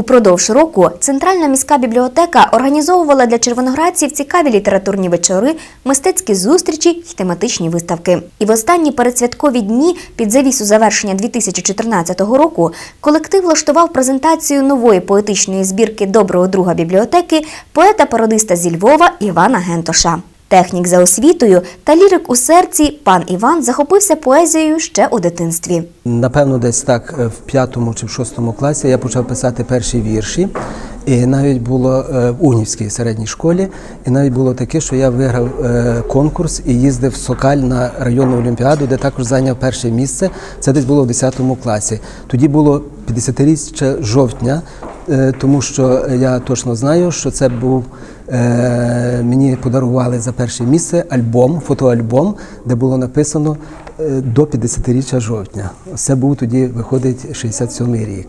Упродовж року Центральна міська бібліотека організовувала для червоноградців цікаві літературні вечори, мистецькі зустрічі й тематичні виставки. І в останні передсвяткові дні під завісу завершення 2014 року колектив влаштував презентацію нової поетичної збірки доброго друга бібліотеки поета-пародиста зі Львова Івана Гентоша. Технік за освітою та лірик у серці пан Іван захопився поезією ще у дитинстві. Напевно, десь так е, в п'ятому чи в шостому класі я почав писати перші вірші. І навіть було е, в Унівській середній школі, і навіть було таке, що я виграв е, конкурс і їздив в Сокаль на районну олімпіаду, де також зайняв перше місце. Це десь було в 10 класі. Тоді було 50-річчя жовтня, тому що я точно знаю, що це був е, мені подарували за перше місце альбом, фотоальбом, де було написано е, до 50-річчя жовтня. Це був тоді, виходить, 67-й рік.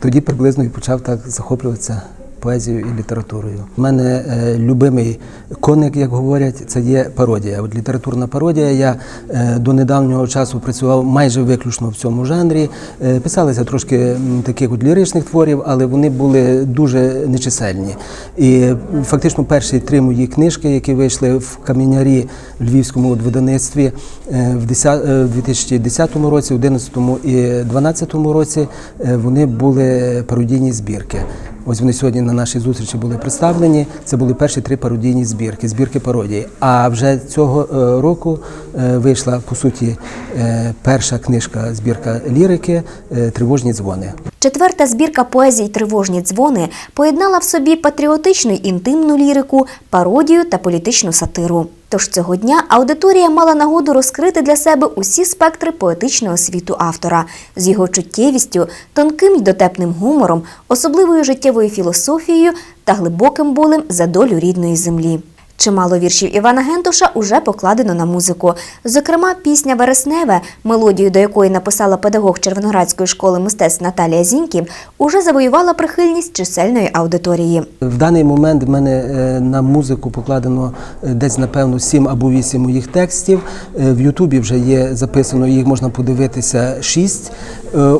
Тоді приблизно і почав так захоплюватися поезією і літературою. У мене е, любимий коник, як говорять, це є пародія. От літературна пародія. Я е, до недавнього часу працював майже виключно в цьому жанрі. Е, писалися трошки таких от ліричних творів, але вони були дуже нечисельні. І фактично перші три мої книжки, які вийшли в камінярі львівському видавництві в 10 е, в 2010 році, в 2011 і 2012 році, вони були пародійні збірки. Ось вони сьогодні на нашій зустрічі були представлені. Це були перші три пародійні збірки, збірки пародії. А вже цього е, року е, вийшла по суті е, перша книжка збірка лірики Тривожні дзвони. Четверта збірка поезій Тривожні дзвони поєднала в собі патріотичну інтимну лірику, пародію та політичну сатиру. Тож цього дня аудиторія мала нагоду розкрити для себе усі спектри поетичного світу автора з його чуттєвістю, тонким й дотепним гумором, особливою життєвою філософією та глибоким болем за долю рідної землі. Чимало віршів Івана Гентуша уже покладено на музику. Зокрема, пісня Вересневе, мелодію до якої написала педагог Червоноградської школи мистецтв Наталія Зіньків, уже завоювала прихильність чисельної аудиторії. В даний момент в мене е, на музику покладено е, десь напевно сім або вісім моїх текстів. Е, В Ютубі вже є записано, їх можна подивитися шість.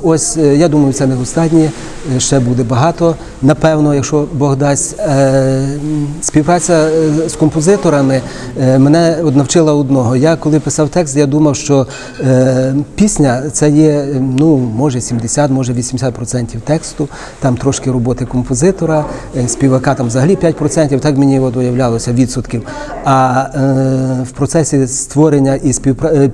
Ось я думаю, це не достатньо. е, Ще буде багато. Напевно, якщо Бог дасть співпраця з композиторами е, мене навчила одного. Я коли писав текст, я думав, що е, пісня це є ну може 70, може 80% тексту. Там трошки роботи композитора, е, співака там взагалі 5%, так мені от уявлялося відсотків. А в процесі створення і співпра...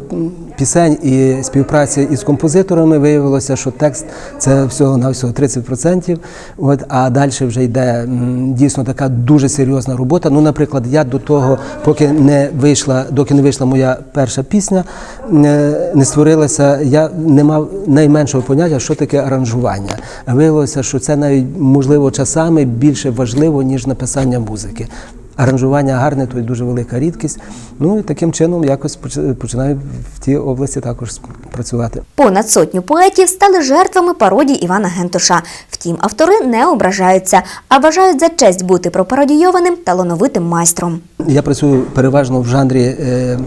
пісень і співпраці із композиторами виявилося, що текст це всього на всього 30%. От, а далі вже йде дійсно така дуже серйозна робота. Ну, наприклад, я до того, поки не вийшла, доки не вийшла моя перша пісня, е, не створилася, я не мав найменшого поняття, що таке аранжування. Виявилося, що це навіть можливо часами більше важливо, ніж написання музики. Аранжування гарне, то й дуже велика рідкість. Ну і таким чином якось поч- починаю в тій області також працювати. Понад сотню поетів стали жертвами пародій Івана Гентуша. Втім, автори не ображаються, а вважають за честь бути пропародійованим талановитим майстром. Я працюю переважно в жанрі е,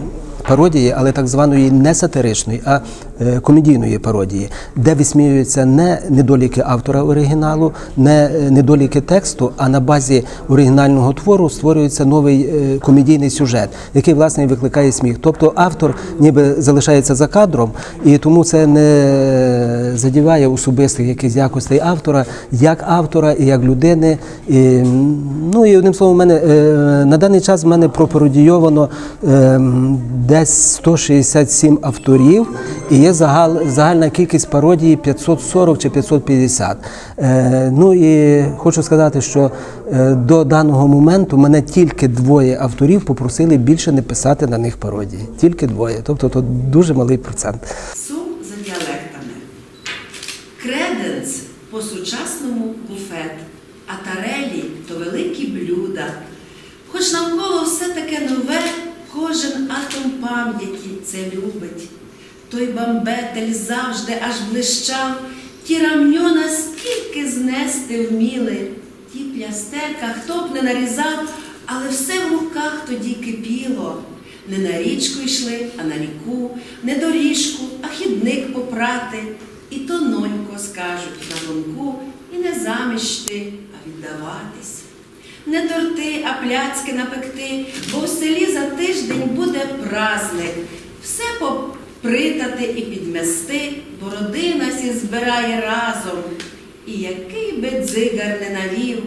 пародії, але так званої не сатиричної, а е, комедійної пародії, де висміюються не недоліки автора оригіналу, не е, недоліки тексту, а на базі оригінального твору створюється новий е, комедійний сюжет, який власне викликає сміх. Тобто автор ніби залишається за кадром, і тому це не задіває особистих якихось якостей автора, як автора і як людини. І, ну і одним словом, мене на даний час в мене пропародійовано е, м, десь 167 авторів, і є загальна кількість пародії 540 чи 550. Е, ну і хочу сказати, що е, до даного моменту мене тільки двоє авторів попросили більше не писати на них пародії. Тільки двоє. Тобто то дуже малий процент. Сум за діалектами. Креденс по-сучасному буфет, а тарелі то великі блюда. Хоч навколо все таке пам'яті це любить. Той бамбетель завжди аж блищав, ті рамньона скільки знести вміли, ті плястерка хто б не нарізав, але все в руках тоді кипіло. Не на річку йшли, а на ріку, не доріжку, а хідник попрати. І тононько скажуть на лунку, І не заміж ти, а віддаватись. Не торти, а пляцки напекти, бо в селі за тиждень буде праздник. Все попритати і підмести, бо родина сі збирає разом. І який би дзигар не навів,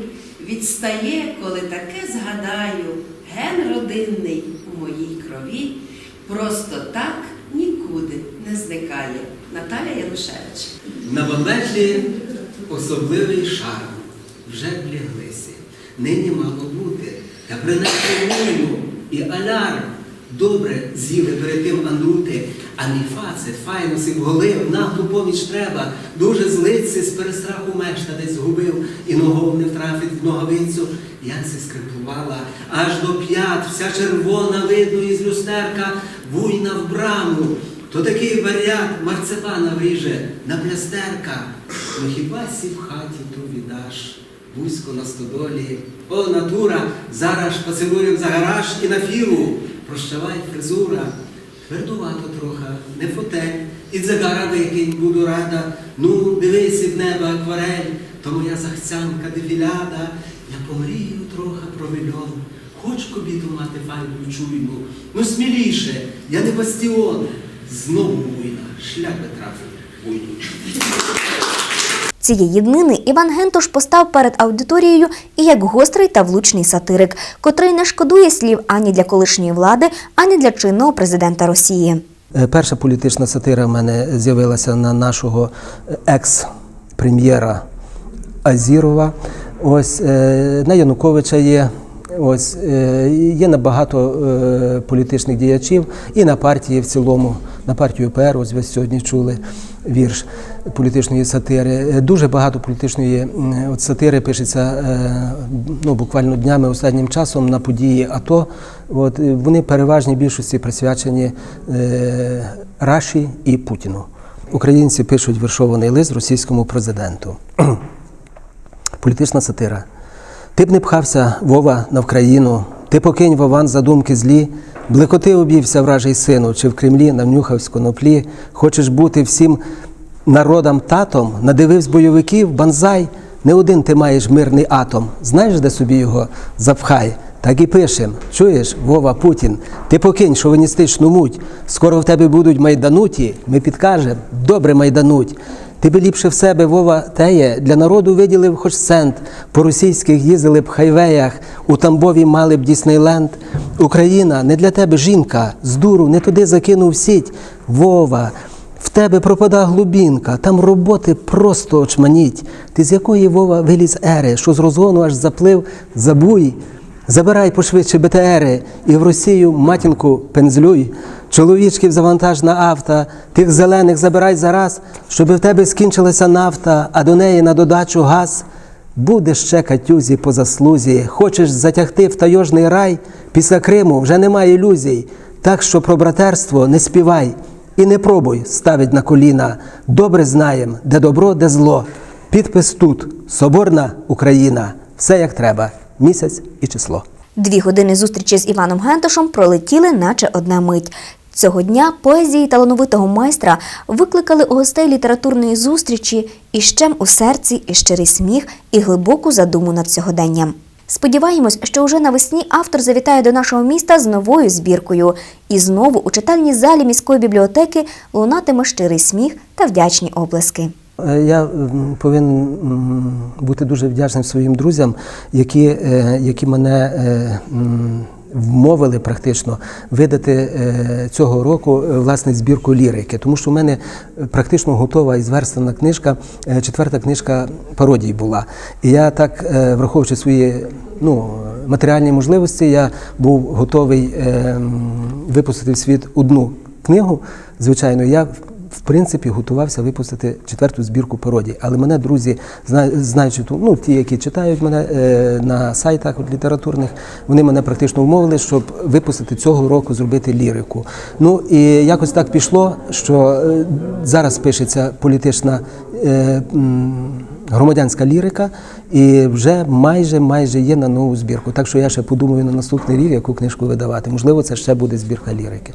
відстає, коли таке згадаю, ген родинний у моїй крові, просто так нікуди не зникає. Наталя Янушевич. На бабетлі особливий шарм вже вляглися. Нині мало бути. Та принесли війну і алярм. Добре з'їли перед тим андрути, а мій фацет файно си вголив, наглу поміч треба, дуже злиться з перестраху мешта десь згубив і ногов не втрафить в ноговицю. Як се скрипувала, аж до п'ят, вся червона видно із люстерка, вуйна в браму. То такий варіант марципана вріже на плястерка. Ну хіба сі в хаті ту віддаш? Вузько на стодолі. О, натура, зараз поцілуєм за гараж і на фіру. Прощавай, фризура. Твердувато троха, не фотель. І дзагара викинь, буду рада. Ну, дивися в небо акварель, то моя захцянка дефіляда. Я помрію троха про мільйон. Хоч кобіту мати файну чуйну. Ну сміліше, я не бастіон. Знову війна, шлях би трафив війну. Цієї днини Іван Гентош постав перед аудиторією і як гострий та влучний сатирик, котрий не шкодує слів ані для колишньої влади, ані для чинного президента Росії. Е, Перша політична сатира в мене з'явилася на нашого е, екс-прем'єра Азірова. Ось е, на Януковича є. Ось є на багато е, політичних діячів і на партії в цілому, на партію ПР, ось ви сьогодні чули вірш політичної сатири. Е, Дуже багато політичної от сатири пишеться е, ну, буквально днями останнім часом на події АТО. От, е, вони переважній більшості присвячені е, Раші і Путіну. Українці пишуть віршований лист російському президенту. Політична сатира. Ти б не пхався, Вова, на Вкраїну, ти покинь Вован задумки злі, блекоти обівся вражий сину, чи в Кремлі навнюхав з коноплі, хочеш бути всім народам татом, надивився бойовиків, банзай, не один ти маєш мирний атом. Знаєш, де собі його запхай? Так і пишем. Чуєш, Вова Путін, ти покинь шовіністичну муть. Скоро в тебе будуть майдануті. Ми підкажемо, добре майдануть. Ти би ліпше в себе, Вова, теє, для народу виділив хоч цент. По російських їздили б хайвеях, у Тамбові мали б Діснейленд. Україна не для тебе жінка, з дуру не туди закинув сіть. Вова, в тебе пропада глубінка, там роботи просто очманіть. Ти з якої Вова виліз ери, що з розгону аж заплив, забуй. Забирай пошвидше БТРи і в Росію матінку пензлюй. Чоловічків завантаж на авто, тих зелених забирай зараз, щоби в тебе скінчилася нафта, а до неї на додачу газ. Буде ще катюзі по заслузі. Хочеш затягти в тайожний рай, після Криму вже немає ілюзій. Так що про братерство не співай і не пробуй ставить на коліна. Добре знаєм, де добро, де зло. Підпис тут Соборна Україна. Все як треба. Місяць і число. Дві години зустрічі з Іваном Гентошем пролетіли, наче одна мить. Цього дня поезії талановитого майстра викликали у гостей літературної зустрічі і щем у серці, і щирий сміх, і глибоку задуму над сьогоденням. Сподіваємось, що уже навесні автор завітає до нашого міста з новою збіркою. І знову у читальній залі міської бібліотеки лунатиме щирий сміх та вдячні оплески. Е, Я повинен бути дуже вдячним своїм друзям, які, е, які мене е, вмовили практично видати е, цього року е, власне збірку лірики, тому що в мене практично готова і зверстана книжка, е, четверта книжка пародій була. І я так, враховуючи свої ну, матеріальні можливості, я був готовий е, випустити в світ одну книгу. Звичайно, я в принципі готувався випустити четверту збірку пародій. Але мене друзі, зна- знаючи ну ті, які читають мене е, на сайтах літературних, вони мене практично вмовили, щоб випустити цього року зробити лірику. Ну і якось так пішло, що е, зараз пишеться політична. Е, Громадянська лірика і вже майже майже є на нову збірку. Так що я ще подумаю на наступний рік, яку книжку видавати. Можливо, це ще буде збірка лірики.